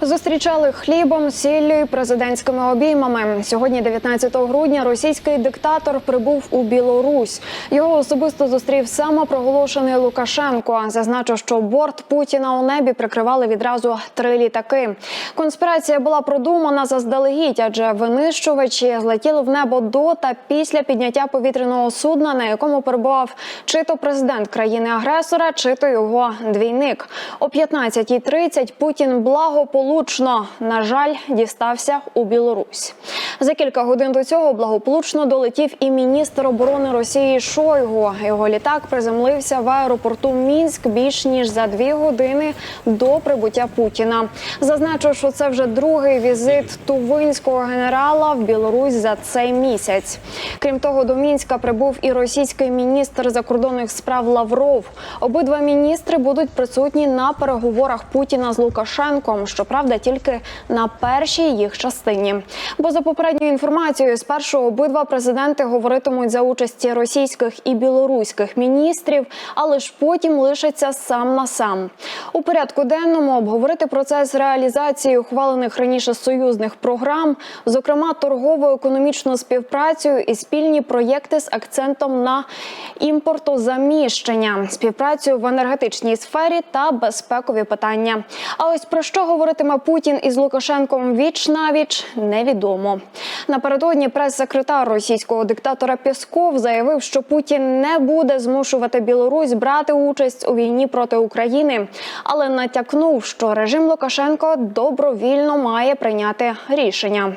Зустрічали хлібом, сіллю і президентськими обіймами. Сьогодні, 19 грудня, російський диктатор прибув у Білорусь. Його особисто зустрів самопроголошений Лукашенко. Зазначив, що борт Путіна у небі прикривали відразу три літаки. Конспірація була продумана заздалегідь, адже винищувачі злетіли в небо до та після підняття повітряного судна, на якому перебував чи то президент країни-агресора, чи то його двійник. О 15.30 Путін благополучно, на жаль, дістався у Білорусь. За кілька годин до цього благополучно долетів і міністр оборони Росії Шойгу. Його літак приземлився в аеропорту Мінськ більш ніж за дві години до прибуття Путіна. Зазначив, що це вже другий візит тувинського генерала в Білорусь за цей місяць. Крім того, до Мінська прибув і російський міністр закордонних справ Лавров. Обидва міністри будуть присутні на переговорах Путіна з Лукашенком. Щоправда, тільки на першій їх частині. Бо за попередньою інформацією, спершу обидва президенти говоритимуть за участі російських і білоруських міністрів, але ж потім лишаться сам на сам. У порядку денному обговорити процес реалізації ухвалених раніше союзних програм, зокрема торгово економічну співпрацю і спільні проєкти з акцентом на імпортозаміщення, співпрацю в енергетичній сфері та безпекові питання. А ось про що говоритиме Путін із Лукашенком віч на віч, невідомо. Напередодні прес-секретар російського диктатора Пєсков заявив, що Путін не буде змушувати Білорусь брати участь у війні проти України, але натякнув, що режим Лукашенко добровільно має прийняти рішення.